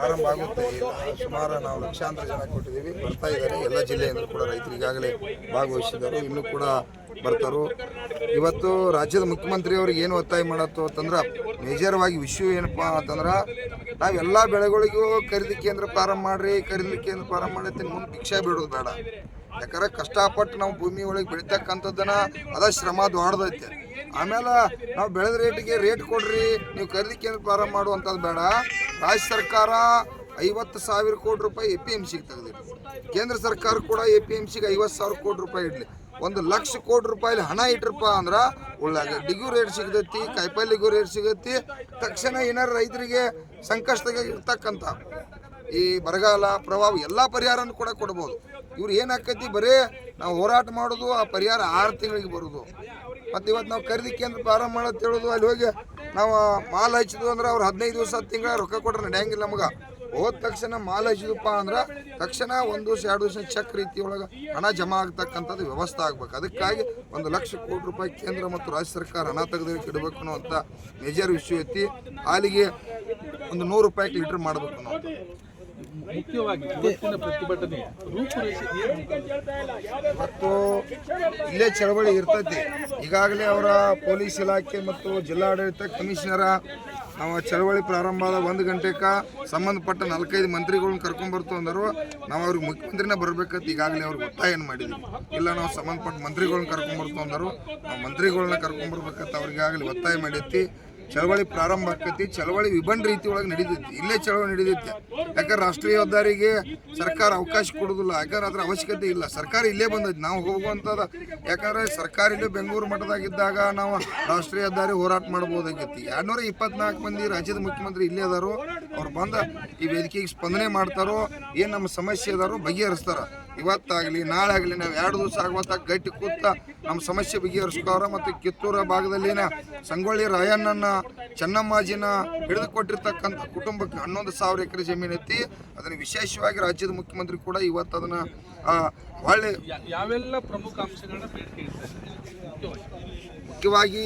ಪ್ರಾರಂಭ ಆಗುತ್ತೆ ಸುಮಾರು ನಾವು ಲಕ್ಷಾಂತರ ಜನ ಕೊಟ್ಟಿದ್ದೀವಿ. ಬರ್ತಾ ಇದ್ದಾರೆ. ಎಲ್ಲ ಜಿಲ್ಲೆಯಿಂದ ಕೂಡ ರೈತರು ಈಗಾಗಲೇ ಭಾಗವಹಿಸಿದ್ದಾರೆ. ಇನ್ನೂ ಕೂಡ ಬರ್ತಾರೋ. ಇವತ್ತು ರಾಜ್ಯದ ಮುಖ್ಯಮಂತ್ರಿಯವ್ರಿಗೆ ಏನು ಒತ್ತಾಯ ಮಾಡತ್ತು ಅಂತಂದ್ರೆ, ಮೇಜರ್ವಾಗಿ ವಿಷಯ ಏನಪ್ಪ ಅಂತಂದ್ರೆ ನಾವೆಲ್ಲ ಬೆಳೆಗಳಿಗೂ ಖರೀದಿ ಕೇಂದ್ರ ಪ್ರಾರಂಭ ಮಾಡ್ರಿ, ಖರೀದಿ ಕೇಂದ್ರ ಪ್ರಾರಂಭ ಮಾಡತ್ತೀನಿ ಮುಂದೆ ಭಿಕ್ಷೆ ಬಿಡೋದು ಬೇಡ. ಯಾಕಂದ್ರೆ ಕಷ್ಟಪಟ್ಟು ನಾವು ಭೂಮಿ ಒಳಗೆ ಬೆಳಿತಕ್ಕಂಥದ್ದನ್ನ ಅದ ಶ್ರಮ ದೊಡ್ಡದೈತೆ ಆಮೇಲೆ ನಾವು ಬೆಳೆದ ರೇಟಿಗೆ ರೇಟ್ ಕೊಡ್ರಿ, ನೀವು ಖರೀದಿ ಕೇಂದ್ರ ಪ್ರಾರಂಭ ಮಾಡುವಂಥದ್ದು ಬೇಡ. ರಾಜ್ಯ ಸರ್ಕಾರ ಐವತ್ತು ಸಾವಿರ ಕೋಟಿ ರೂಪಾಯಿ ಎ ಪಿ ಎಂ ಸಿಗೆ ತೆಗೆದಿರಿ ಕೇಂದ್ರ ಸರ್ಕಾರ ಕೂಡ ಎ ಪಿ ಎಂ ಸಿಗೆ ಐವತ್ತು ಸಾವಿರ ಕೋಟಿ ರೂಪಾಯಿ ಇಡಲಿ. ಒಂದು ಲಕ್ಷ ಕೋಟಿ ರೂಪಾಯಿ ಹಣ ಇಟ್ರಪ್ಪ ಅಂದ್ರೆ ಉಳ್ಳಾಗಡ್ಡಿಗೂ ರೇಟ್ ಸಿಗತೈತಿ ಕಾಯಿಪಲ್ಲೆಗೂ ರೇಟ್ ಸಿಗತ್ತಿ. ತಕ್ಷಣ ಏನಾರು ರೈತರಿಗೆ ಸಂಕಷ್ಟದಾಗ ಇರ್ತಕ್ಕಂಥ ಈ ಬರಗಾಲ ಪ್ರಭಾವ ಎಲ್ಲ ಪರಿಹಾರನೂ ಕೂಡ ಕೊಡ್ಬೋದು. ಇವ್ರು ಏನಾಕೈತಿ ಬರೀ ನಾವು ಹೋರಾಟ ಮಾಡೋದು, ಆ ಪರಿಹಾರ ಆರು ತಿಂಗಳಿಗೆ ಬರೋದು. ಮತ್ತು ಇವತ್ತು ನಾವು ಖರೀದಿ ಕೇಂದ್ರ ಪ್ರಾರಂಭ ಮಾಡೋದು ಹೇಳೋದು ಅಲ್ಲಿ ಹೋಗಿ ನಾವು ಮಾಲ್ ಹಚ್ಚಿದ್ವು ಅಂದ್ರೆ ಅವ್ರು ಹದಿನೈದು ದಿವಸ ತಿಂಗಳ ರೊಕ್ಕ ಕೊಟ್ರೆ ನಡೆಯಂಗಿಲ್ಲ ನಮಗೆ. ಹೋದ ತಕ್ಷಣ ಮಾಲ್ ಹಚ್ಚಿದಪ್ಪ ಅಂದ್ರೆ ತಕ್ಷಣ ಒಂದು ದಿವಸ, ಎರಡು ದಿವಸ ಚೆಕ್ ರೀತಿ ಒಳಗೆ ಹಣ ಜಮಾ ಆಗ್ತಕ್ಕಂಥದ್ದು ವ್ಯವಸ್ಥೆ ಆಗ್ಬೇಕು. ಅದಕ್ಕಾಗಿ ಒಂದು ಲಕ್ಷ ಕೋಟಿ ರೂಪಾಯಿ ಕೇಂದ್ರ ಮತ್ತು ರಾಜ್ಯ ಸರ್ಕಾರ ಹಣ ತೆಗೆದಕ್ಕೆ ಇಡಬೇಕು ಅಂತ ಮೇಜರ್ ವಿಷಯ ಐತಿ. ಹಾಲಿಗೆ ಒಂದು ನೂರು ರೂಪಾಯಿ ಲೀಟರ್ ಮಾಡಬೇಕು ಅನ್ನೋ ಮತ್ತು ಇಲ್ಲೇ ಚಳವಳಿ ಇರ್ತೈತಿ. ಈಗಾಗಲೇ ಅವರ ಪೊಲೀಸ್ ಇಲಾಖೆ ಮತ್ತು ಜಿಲ್ಲಾಡಳಿತ ಕಮಿಷನರ ನಾವು ಚಳವಳಿ ಪ್ರಾರಂಭ ಆದ ಒಂದು ಗಂಟೆಕ ಸಂಬಂಧಪಟ್ಟ ನಾಲ್ಕೈದು ಮಂತ್ರಿಗಳನ್ನ ಕರ್ಕೊಂಡ್ ಬರ್ತು ಅಂದರು. ನಾವು ಅವ್ರಿಗೆ ಮುಖ್ಯಮಂತ್ರಿನ ಬರ್ಬೇಕಂತ ಈಗಾಗಲೇ ಅವ್ರಿಗೆ ಒತ್ತಾಯನ ಮಾಡಿದ್ವಿ. ಇಲ್ಲ, ನಾವು ಸಂಬಂಧಪಟ್ಟ ಮಂತ್ರಿಗಳನ್ನ ಕರ್ಕೊಂಡ್ಬರ್ತು ಅಂದರು. ನಾವು ಮಂತ್ರಿಗಳನ್ನ ಕರ್ಕೊಂಡ್ ಬರ್ಬೇಕಂತ ಅವ್ರಿಗೆ ಈಗಾಗಲೇ ಒತ್ತಾಯ ಮಾಡೈತಿ ಚಳವಳಿ ಪ್ರಾರಂಭ ಆಕೈತಿ ಚಳವಳಿ ವಿಭಿನ್ನ ರೀತಿ ಒಳಗೆ ನಡೀತೈತಿ, ಇಲ್ಲೇ ಚಳವಳಿ ನಡೀತೈತಿ. ಯಾಕಂದ್ರೆ ರಾಷ್ಟ್ರೀಯ ಹೆದ್ದಾರಿಗೆ ಸರ್ಕಾರ ಅವಕಾಶ ಕೊಡೋದಿಲ್ಲ, ಯಾಕಂದ್ರೆ ಅದ್ರ ಅವಶ್ಯಕತೆ ಇಲ್ಲ. ಸರ್ಕಾರ ಇಲ್ಲೇ ಬಂದೈತಿ, ನಾವು ಹೋಗುವಂಥದ್ದು. ಯಾಕಂದ್ರೆ ಸರ್ಕಾರ ಇಲ್ಲೇ ಬೆಂಗಳೂರು ಮಟ್ಟದಾಗಿದ್ದಾಗ ನಾವು ರಾಷ್ಟ್ರೀಯ ಹೆದ್ದಾರಿ ಹೋರಾಟ ಮಾಡ್ಬೋದಾಗೈತಿ ಎರಡ್ನೂರ ಇಪ್ಪತ್ನಾಲ್ಕು ಮಂದಿ ರಾಜ್ಯದ ಮುಖ್ಯಮಂತ್ರಿ ಇಲ್ಲೇ ಅದಾರು ಅವ್ರು ಬಂದ ಈ ವೇದಿಕೆಗೆ ಸ್ಪಂದನೆ ಮಾಡ್ತಾರೋ, ಏನು ನಮ್ಮ ಸಮಸ್ಯೆ ಅದಾರೋ ಬಗೆಹರಿಸ್ತಾರ. ಇವತ್ತಾಗಲಿ ನಾಳೆ ಆಗಲಿ ನಾವು ಎರಡು ದಿವಸ ಆಗುವಂಥ ಗಟ್ಟಿ ಕೂತ ನಮ್ಮ ಸಮಸ್ಯೆ ಬಗೆಹರಿಸ್ಕೋರ ಮತ್ತು ಕಿತ್ತೂರ ಭಾಗದಲ್ಲಿನ ಸಂಗೊಳ್ಳಿ ರಾಯಣ್ಣನ ಚೆನ್ನಮ್ಮಾಜಿನ ಹಿಡಿದುಕೊಟ್ಟಿರ್ತಕ್ಕಂಥ ಕುಟುಂಬಕ್ಕೆ ಹನ್ನೊಂದು ಸಾವಿರ ಎಕರೆ ಜಮೀನು ಐತಿ ಅದನ್ನು ವಿಶೇಷವಾಗಿ ರಾಜ್ಯದ ಮುಖ್ಯಮಂತ್ರಿ ಕೂಡ ಇವತ್ತು ಅದನ್ನು ಒಳ್ಳೆ ಯಾವೆಲ್ಲ ಪ್ರಮುಖ ಅಂಶಗಳನ್ನ ಮುಖ್ಯವಾಗಿ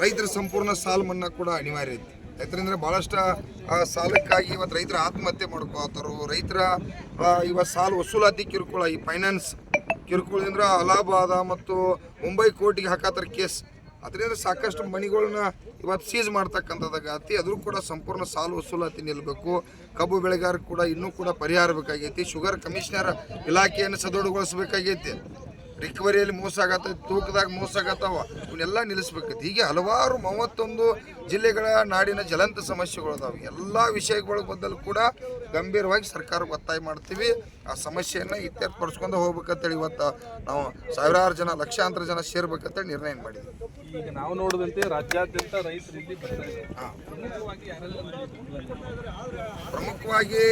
ರೈತರ ಸಂಪೂರ್ಣ ಸಾಲ ಮನ್ನಾ ಕೂಡ ಅನಿವಾರ್ಯ ಐತಿ. ಯಾಕಂದ್ರೆ ಭಾಳಷ್ಟು ಸಾಲಕ್ಕಾಗಿ ಇವತ್ತು ರೈತರ ಆತ್ಮಹತ್ಯೆ ಮಾಡ್ಕೋತಾರು ರೈತರ ಇವತ್ತು ಸಾಲ ವಸೂಲಾತಿ ಕಿರುಕುಳ, ಈ ಫೈನಾನ್ಸ್ ಕಿರುಕುಳದಿಂದ ಅಲಹಾಬಾದ ಮತ್ತು ಮುಂಬೈ ಕೋರ್ಟಿಗೆ ಹಾಕತ್ತಾರ ಕೇಸ್. ಅದರಿಂದ ಸಾಕಷ್ಟು ಮಣಿಗಳನ್ನ ಇವತ್ತು ಸೀಸ್ ಮಾಡ್ತಕ್ಕಂಥದ್ದಾಗತಿ ಅದ್ರೂ ಕೂಡ ಸಂಪೂರ್ಣ ಸಾಲ ವಸೂಲಾತಿ ನಿಲ್ಲಬೇಕು ಕಬ್ಬು ಬೆಳೆಗಾರ ಕೂಡ ಇನ್ನೂ ಕೂಡ ಪರಿಹಾರ ಬೇಕಾಗೈತಿ. ಶುಗರ್ ಕಮಿಷನರ್ ಇಲಾಖೆಯನ್ನು ಸದೃಢಗೊಳಿಸಬೇಕಾಗೈತಿ. ರಿಕವರಿಯಲ್ಲಿ ಮೋಸ ಆಗತ್ತೆ ತೂಕದಾಗ ಮೋಸ ಆಗತ್ತವ ಇವನ್ನೆಲ್ಲ ನಿಲ್ಲಿಸ್ಬೇಕೈತಿ. ಹೀಗೆ ಹಲವಾರು ಮೂವತ್ತೊಂದು ಜಿಲ್ಲೆಗಳ ನಾಡಿನ ಜ್ವಲಂತ ಸಮಸ್ಯೆಗಳು ಅದಾವೆ. ಎಲ್ಲ ವಿಷಯಗಳ ಬದಲು ಕೂಡ ಗಂಭೀರವಾಗಿ ಸರ್ಕಾರಕ್ಕೆ ಒತ್ತಾಯ ಮಾಡ್ತೀವಿ. ಆ ಸಮಸ್ಯೆಯನ್ನು ಇತ್ಯರ್ಥಪಡಿಸ್ಕೊಂಡು ಹೋಗ್ಬೇಕಂತೇಳಿ ಇವತ್ತು ನಾವು ಸಾವಿರಾರು ಜನ ಲಕ್ಷಾಂತರ ಜನ ಸೇರ್ಬೇಕಂತೇಳಿ ನಿರ್ಣಯ ಮಾಡಿದ್ವಿ. ಈಗ ನಾವು ನೋಡಿದಂತೆ ರಾಜ್ಯಾದ್ಯಂತ ಪ್ರಮುಖವಾಗಿ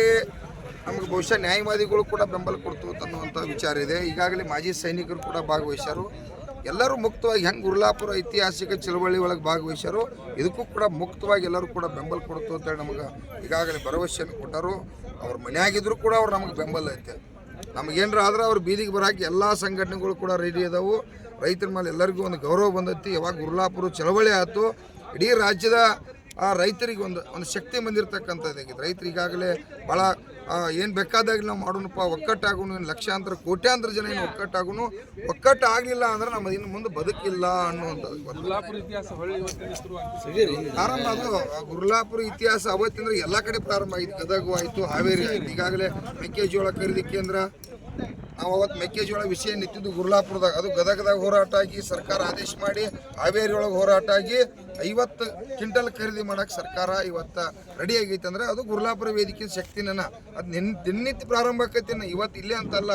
ನಮಗೆ ಬಹುಶಃ ನ್ಯಾಯವಾದಿಗಳು ಕೂಡ ಬೆಂಬಲ ಕೊಡ್ತು ಅನ್ನುವಂಥ ವಿಚಾರ ಇದೆ. ಈಗಾಗಲೇ ಮಾಜಿ ಸೈನಿಕರು ಕೂಡ ಭಾಗವಹಿಸ್ಯಾರು. ಎಲ್ಲರೂ ಮುಕ್ತವಾಗಿ ಹೆಂಗೆ ಗುರ್ಲಾಪುರ ಐತಿಹಾಸಿಕ ಚಳವಳಿ ಒಳಗೆ ಭಾಗವಹಿಸ್ಯಾರು, ಇದಕ್ಕೂ ಕೂಡ ಮುಕ್ತವಾಗಿ ಎಲ್ಲರೂ ಕೂಡ ಬೆಂಬಲ ಕೊಡ್ತು ಅಂತೇಳಿ ನಮಗೆ ಈಗಾಗಲೇ ಭರವಸೆಯನ್ನು ಕೊಟ್ಟರು. ಅವ್ರ ಮನೆಯಾಗಿದ್ದರೂ ಕೂಡ ಅವ್ರು ನಮಗೆ ಬೆಂಬಲ ಐತೆ. ನಮಗೇನರ ಆದ್ರೆ ಅವ್ರು ಬೀದಿಗೆ ಬರೋಕೆ ಎಲ್ಲ ಸಂಘಟನೆಗಳು ಕೂಡ ರೆಡಿ ಇದಾವೆ ರೈತರ ಮೇಲೆ ಎಲ್ಲರಿಗೂ ಒಂದು ಗೌರವ ಬಂದೈತಿ. ಯಾವಾಗ ಗುರ್ಲಾಪುರ ಚಳವಳಿ ಆಯಿತು, ಇಡೀ ರಾಜ್ಯದ ಆ ರೈತರಿಗೆ ಒಂದು ಒಂದು ಶಕ್ತಿ ಬಂದಿರತಕ್ಕಂಥದ್ದಾಗಿದೆ ರೈತರು ಈಗಾಗಲೇ ಭಾಳ ಏನು ಬೇಕಾದಾಗ ನಾವು ಮಾಡೋಣಪ್ಪ. ಒಕ್ಕಟ್ಟಾಗೂ ಏನು ಲಕ್ಷಾಂತರ ಕೋಟ್ಯಾಂತರ ಜನ ಏನು ಒಕ್ಕಟ್ಟಾಗೂ ಒಕ್ಕಟ್ಟು ಆಗಲಿಲ್ಲ ಅಂದ್ರೆ ನಮ್ಮ ಇನ್ನು ಮುಂದೆ ಬದುಕಿಲ್ಲ ಅನ್ನುವಂಥದ್ದು ಪ್ರಾರಂಭ ಅದು ಗುರುಲಾಪುರ ಇತಿಹಾಸ ಅವತ್ತಿಂದ್ರೆ ಎಲ್ಲ ಕಡೆ ಪ್ರಾರಂಭ ಆಯಿತು ಗದಗ ಆಯಿತು ಹಾವೇರಿ ಆಯ್ತು. ಈಗಾಗಲೇ ಮೆಕ್ಕೆಜೋಳ ಖರೀದಿ ಕೇಂದ್ರ. ನಾವು ಅವತ್ತು ಮೆಕ್ಕೆಜೋಳ ವಿಷಯ ನಿಂತಿದ್ದು ಗುರ್ಲಾಪುರದಾಗ. ಅದು ಗದಗದಾಗ ಹೋರಾಟ ಆಗಿ ಸರ್ಕಾರ ಆದೇಶ ಮಾಡಿ ಹಾವೇರಿ ಒಳಗೆ ಹೋರಾಟ ಆಗಿ ಐವತ್ತು ಕ್ವಿಂಟಲ್ ಖರೀದಿ ಮಾಡಕ್ಕೆ ಸರ್ಕಾರ ಇವತ್ತು ರೆಡಿ ಆಗೈತೆ ಅಂದ್ರೆ ಅದು ಗುರ್ಲಾಪುರ ವೇದಿಕೆ ಶಕ್ತಿನ ಅದು ನಿನ್ ದಿನನಿತ್ಯ ಪ್ರಾರಂಭ ಆಕೈತಿ ಇವತ್ತು ಇಲ್ಲೇ ಅಂತಲ್ಲ.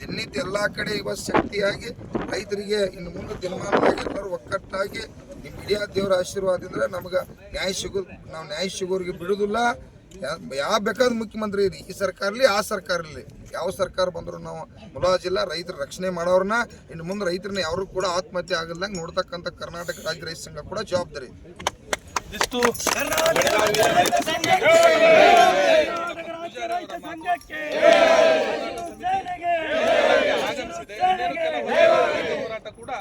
ದಿನನಿತ್ಯ ಎಲ್ಲ ಕಡೆ ಇವತ್ತು ಶಕ್ತಿಯಾಗಿ ರೈತರಿಗೆ ಇನ್ನು ಮುಂದೆ ದಿನಮಾನವಾಗಿ ಎಲ್ಲರೂ ಒಕ್ಕಟ್ಟಾಗಿ ನಿಮ್ಮ ಮೀಡಿಯಾ ದೇವರ ಆಶೀರ್ವಾದದಿಂದ ನಮ್ಗೆ ನ್ಯಾಯ ಸಿಗೋ ನಾವು ನ್ಯಾಯ ಸಿಗೋರಿಗೆ ಬಿಡುದಿಲ್ಲ. ಯಾವ ಬೇಕಾದ ಮುಖ್ಯಮಂತ್ರಿ ಇರಿ. ಈ ಸರ್ಕಾರಲ್ಲಿ ಆ ಸರ್ಕಾರಲ್ಲಿ ಯಾವ ಸರ್ಕಾರ ಬಂದರೂ ನಾವು ಮುಲಾಜಿಲ್ಲ ರೈತರ ರಕ್ಷಣೆ ಮಾಡೋರನ್ನ ಇನ್ನು ಮುಂದೆ ರೈತರನ್ನ ಯಾರು ಕೂಡ ಆತ್ಮಹತ್ಯೆ ಆಗಲ್ದಂಗೆ ನೋಡ್ತಕ್ಕಂಥ ಕರ್ನಾಟಕ ರಾಜ್ಯ ರೈತ ಸಂಘ ಕೂಡ ಜವಾಬ್ದಾರಿ. ಇದಿಷ್ಟು ಹೋರಾಟ